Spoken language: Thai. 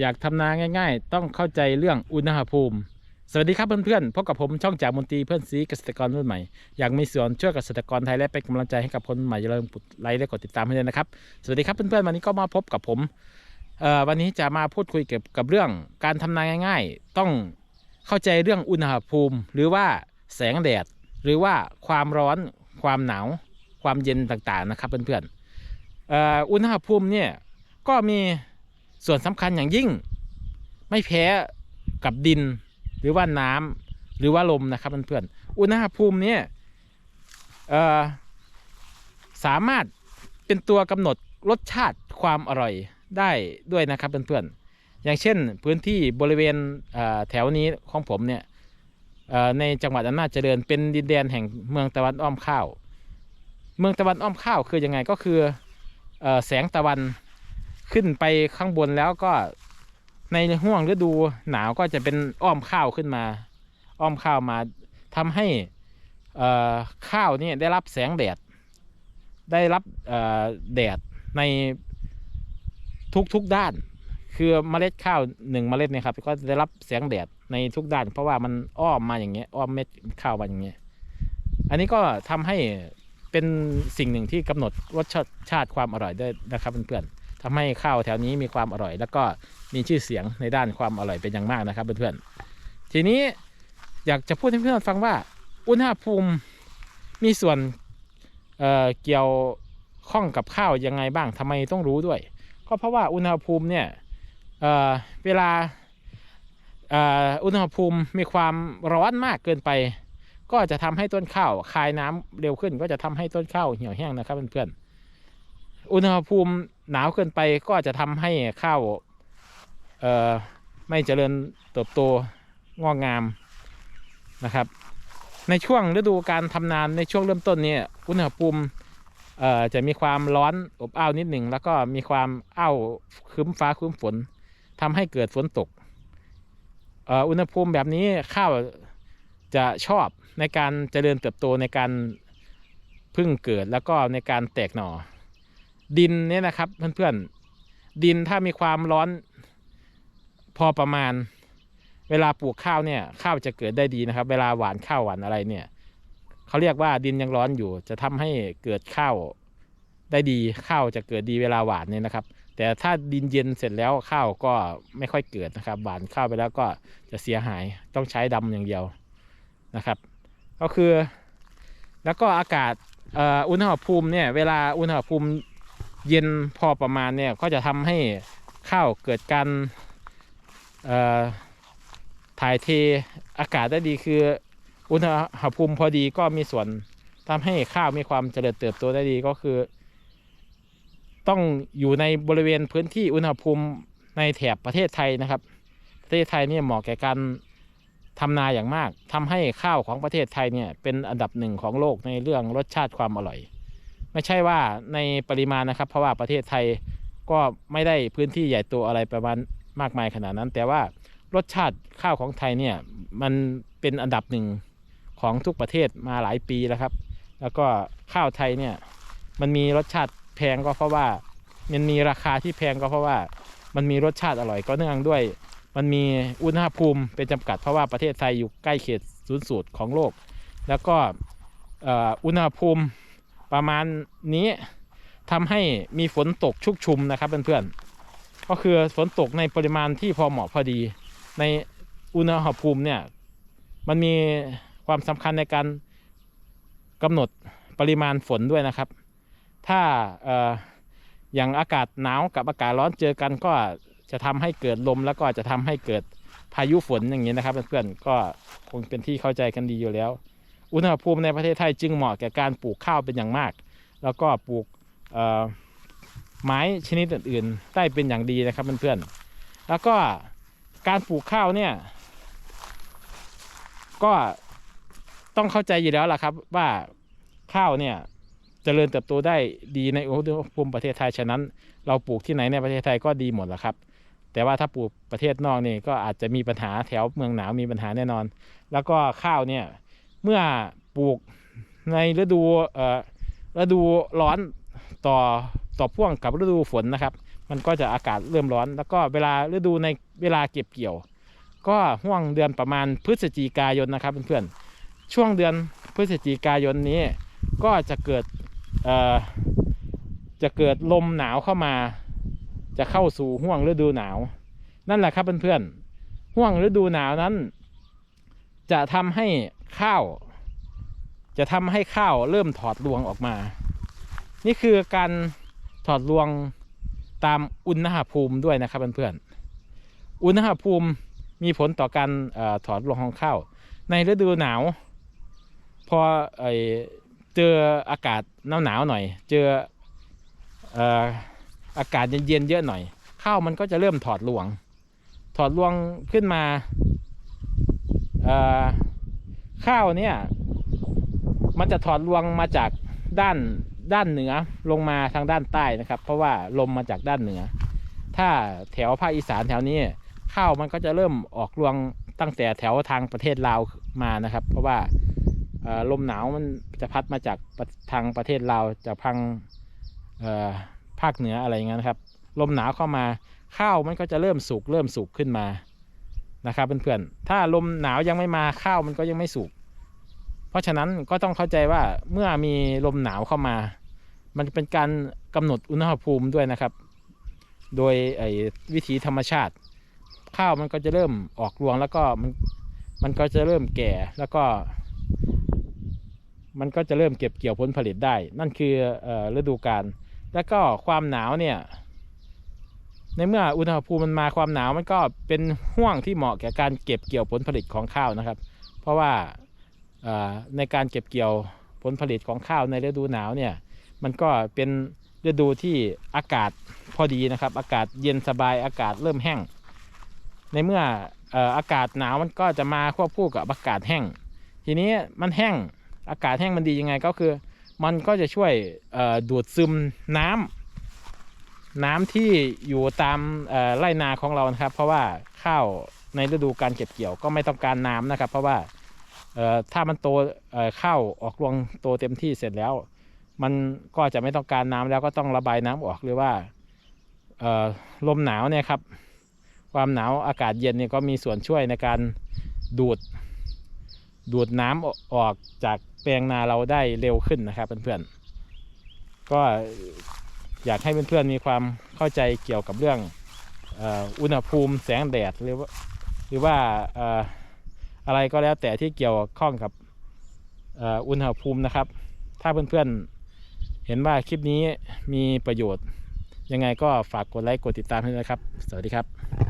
อยากทำนาง่าย ๆ ต้องเข้าใจเรื่องอุณหภูมิ สวัสดีครับเพื่อนๆพบกับผมช่องจากมนตรีเพื่อนซีเกษตรกรรุ่นใหม่อยากมีส่วนช่วยเกษตรกรไทยและเป็นกำลังใจให้กับคนใหม่อย่าลืมกดไลค์และกดติดตามให้ด้วยนะครับสวัสดีครับเพื่อนๆวันนี้ก็มาพบกับผมวันนี้จะมาพูดคุยเกี่ยวกับเรื่องการทำนาง่าย ๆ ต้องเข้าใจเรื่องอุณหภูมิ หรือว่าแสงแดด หรือว่าความร้อน ความหนาว ความเย็นต่างๆนะครับเพื่อนๆอออุณหภูมิเนี่ยก็มี ส่วนสำคัญอย่างยิ่ง ไม่แพ้กับดินหรือว่าน้ำหรือว่าลมนะครับเพื่อนๆอุณหภูมิเนี่ยสามารถเป็นตัวกำหนดรสชาติความอร่อยได้ด้วยนะครับเพื่อนๆอย่างเช่นพื้นที่บริเวณเแถวนี้ของผมเนี่ยในจังหวัดอำนาจเจริญเป็นดินแดนแห่งเมืองตะวันอ้อมข้าว เมืองตะวันอ้อมข้าวคือยังไงก็คืออแสงตะวัน ขึ้นไปข้างบนแล้วก็ในห่วงฤดูหนาวก็จะเป็นอ้อมข้าวขึ้นมา อ้อมข้าวมาทำให้อ่อข้าวนี่ได้รับแสงแดด ได้รับแดดในทุกๆด้าน คือเมล็ดข้าวหนึ่งเมล็ดเนี่ยครับก็ได้รับแสงแดดในทุกด้าน เพราะว่ามันอ้อมมาอย่างเงี้ยอ้อมเม็ดข้าวมาอย่างเงี้ยอันนี้ก็ทำให้เป็นสิ่งหนึ่งที่กำหนดรสชาติความอร่อยได้นะครับเพื่อนๆ ทำให้ข้าวแถวนี้มีความอร่อย แล้วก็มีชื่อเสียงในด้านความอร่อยเป็นอย่างมากนะครับเพื่อนๆทีนี้อยากจะพูดให้เพื่อนๆฟังว่า อุณหภูมิมีส่วนเเกี่ยวข้องกับข้าวยังไงบ้างทำไมต้องรู้ด้วย ก็เพราะว่าอุณหภูมิเนี่ยเเวลาอุณหภูมิมีความร้อนมากเกินไป ก็จะทำให้ต้นข้าวคายน้ำเร็วขึ้น ก็จะทำให้ต้นข้าวเหี่ยวแห้งนะครับเพื่อนๆอุณหภูมิ หนาวเกินไปก็จะทำให้ข้าวเอ่อไม่เจริญเติบโตงอกงามนะครับ ในช่วงฤดูการทำนานในช่วงเริ่มต้นเนี่ยอุณหภูมิเอ่อจะมีความร้อนอบอ้าวนิดหนึ่งแล้วก็มีความอ้าวครึ้มฟ้าครึ้มฝนทำให้เกิดฝนตกเอ่ออุณหภูมิแบบนี้ข้าวจะชอบในการเจริญเติบโตในการพึ่งเกิดแล้วก็ในการแตกหน่อ ดินเนี่ยนะครับเพื่อนๆดินถ้ามีความร้อนพอประมาณ เวลาปลูกข้าวเนี่ย ข้าวจะเกิดได้ดีนะครับ เวลาหวานข้าวหวานอะไรเนี่ยเขาเรียกว่าดินยังร้อนอยู่ จะทำให้เกิดข้าวได้ดีข้าวจะเกิดดีเวลาหวานเนี่ยนะครับ แต่ถ้าดินเย็นเสร็จแล้วข้าวก็ไม่ค่อยเกิดนะครับหวานข้าวไปแล้วก็จะเสียหายต้องใช้ดำอย่างเดียวนะครับ ก็คือ แล้วก็อากาศอุณหภูมิเนี่ยเวลาอุณหภูมิ เย็นพอประมาณเนี่ยก็จะทำให้ข้าวเกิดการถ่ายเทอากาศได้ดีคือ อุณหภูมิพอดีก็มีส่วนทำให้ข้าวมีความเจริญเติบโตได้ดีก็คือ ต้องอยู่ในบริเวณพื้นที่อุณหภูมิในแถบประเทศไทยนะครับ ประเทศไทยเนี่ยเหมาะแก่การทำนาอย่างมากทำให้ข้าวของประเทศไทยเนี่ยเป็นอันดับหนึ่งของโลกในเรื่องรสชาติความอร่อย ไม่ใช่ว่าในปริมาณนะครับ เพราะว่าประเทศไทยก็ไม่ได้พื้นที่ใหญ่โตอะไรประมาณมากมายขนาดนั้น แต่ว่ารสชาติข้าวของไทยเนี่ยมันเป็นอันดับหนึ่งของทุกประเทศมาหลายปีแล้วครับ แล้วก็ข้าวไทยเนี่ยมันมีรสชาติแพงก็เพราะว่ามันมีราคาที่แพงก็เพราะว่ามันมีรสชาติอร่อยก็เนื่องด้วย มันมีอุณหภูมิเป็นจำกัดเพราะว่าประเทศไทยอยู่ใกล้เขตศูนย์สูตรของโลก แล้วก็อุณหภูมิ ประมาณนี้ทำให้มีฝนตกชุกชุมนะครับเพื่อนๆก็คือฝนตกในปริมาณที่พอเหมาะพอดี ในอุณหภูมิเนี่ยมันมีความสำคัญในการกำหนดปริมาณฝนด้วยนะครับ ถ้าอออย่างอากาศหนาวกับอากาศร้อนเจอกันก็จะทำให้เกิดลมแล้วก็จะทำให้เกิดพายุฝนอย่างนี้นะครับเพื่อนๆก็คงเป็นที่เข้าใจกันดีอยู่แล้ว อุณหภูมิในประเทศไทยจึงเหมาะแก่การปลูกข้าวเป็นอย่างมาก แล้วก็ปลูกไม้ชนิดอื่นๆได้เป็นอย่างดีนะครับเพื่อนๆแล้วก็การปลูกข้าวเนี่ย ก็ต้องเข้าใจอยู่แล้วล่ะครับว่าข้าวเนี่ยจเจริญเติบโตได้ดีในอุณหภูมิประเทศไทยฉะนั้น เราปลูกที่ไหนในประเทศไทยก็ดีหมดแหละครับ แต่ว่าถ้าปลูกประเทศนอกนี่ก็อาจจะมีปัญหาแถวเมืองหนาวมีปัญหาแน่นอน แล้วก็ข้าวเนี่ย เมื่อปลูกในฤดูเอ่อฤดูร้อนต่อต่อพ่วงกับฤดูฝนนะครับ มันก็จะอากาศเริ่มร้อน แล้วก็เวลาฤดูในเวลาเก็บเกี่ยว ก็ห่วงเดือนประมาณพฤศจิกายนนะครับเพื่อนๆช่วงเดือนพฤศจิกายนนี้ ก็จะเกิดเอ่อจะเกิดลมหนาวเข้ามา จะเข้าสู่ห่วงฤดูหนาว นั่นแหละครับเพื่อนๆห่วงฤดูหนาวนั้น จะทำให้ ข้าว จะทำให้ข้าวเริ่มถอดรวงออกมา นี่คือการถอดรวงตามอุณหภูมิด้วยนะครับเพื่อนๆอุณหภูมิมีผลต่อการอถอดรวงของข้าว ในฤดูหนาว พออเจออากาศหนาวๆหน่อย เจอเออากาศเย็นๆเยอะหน่อย ข้าวมันก็จะเริ่มถอดรวง ถอดรวงขึ้นมา ข้าวเนี่ย มันจะถอดรวงมาจากด้านด้านเหนือลงมาทางด้านใต้นะครับ เพราะว่าลมมาจากด้านเหนือ ถ้าแถวภาคอีสานแถวนี้ข้าวมันก็จะเริ่มออกรวงตั้งแต่แถวทางประเทศลาวมานะครับ เพราะว่าลมหนาวมันจะพัดมาจากทางประเทศลาวจากพังภาคเหนืออะไรเงี้ยนะครับ ลมหนาวเข้ามาข้าวมันก็จะเริ่มสุกเริ่มสุกขึ้นมา นะครับเพื่อนๆ ถ้าลมหนาวยังไม่มาข้าวมันก็ยังไม่สุก เพราะฉะนั้นก็ต้องเข้าใจว่าเมื่อมีลมหนาวเข้ามา มันเป็นการกำหนดอุณหภูมิด้วยนะครับ โดยไอ้วิถีธรรมชาติ ข้าวมันก็จะเริ่มออกรวงแล้วก็มันมันก็จะเริ่มแก่แล้วก็ มันก็จะเริ่มเก็บเกี่ยวผลผลิตได้ นั่นคืออฤดูกาลแล้วก็ความหนาวเนี่ย ในเมื่ออุณหภูมิมันมาความหนาวมันก็เป็นห่วงที่เหมาะแก่การเก็บเกี่ยวผลผลิตของข้าวนะครับ เพราะว่าในการเก็บเกี่ยวผลผลิตของข้าวในฤดูหนาวเนี่ยมันก็เป็นฤดูที่อากาศพอดีนะครับ อากาศเย็นสบายอากาศเริ่มแห้ง ในเมื่ออากาศหนาวมันก็จะมาควบคู่กับอากาศแห้ง ทีนี้มันแห้งอากาศแห้งมันดียังไงก็คือ มันก็จะช่วยดูดซึมน้ำ น้ำที่อยู่ตามไร่นาของเรานะครับ เพราะว่าข้าวในฤดูการเก็บเกี่ยวก็ไม่ต้องการน้ำนะครับ เพราะว่าถ้ามันโตข้าวออกรวงโตเต็มที่เสร็จแล้ว มันก็จะไม่ต้องการน้ำแล้วก็ต้องระบายน้ำออกหรือว่าลมหนาวเนี่ยครับ ความหนาวอากาศเย็นเนี่ยก็มีส่วนช่วยในการดูดดูดน้ำอออกจากแปลงนาเราได้เร็วขึ้นนะครับเพื่อนๆก็ อยากให้เพื่อนๆมีความเข้าใจเกี่ยวกับเรื่องอุณหภูมิแสงแดดหรือว่าหรือว่าอะไรก็แล้วแต่ที่เกี่ยวข้องกับอุณหภูมินะครับ ถ้าเพื่อนๆเห็นว่าคลิปนี้มีประโยชน์ ยังไงก็ฝากกดไลค์กดติดตามให้ด้วยนะครับ สวัสดีครับ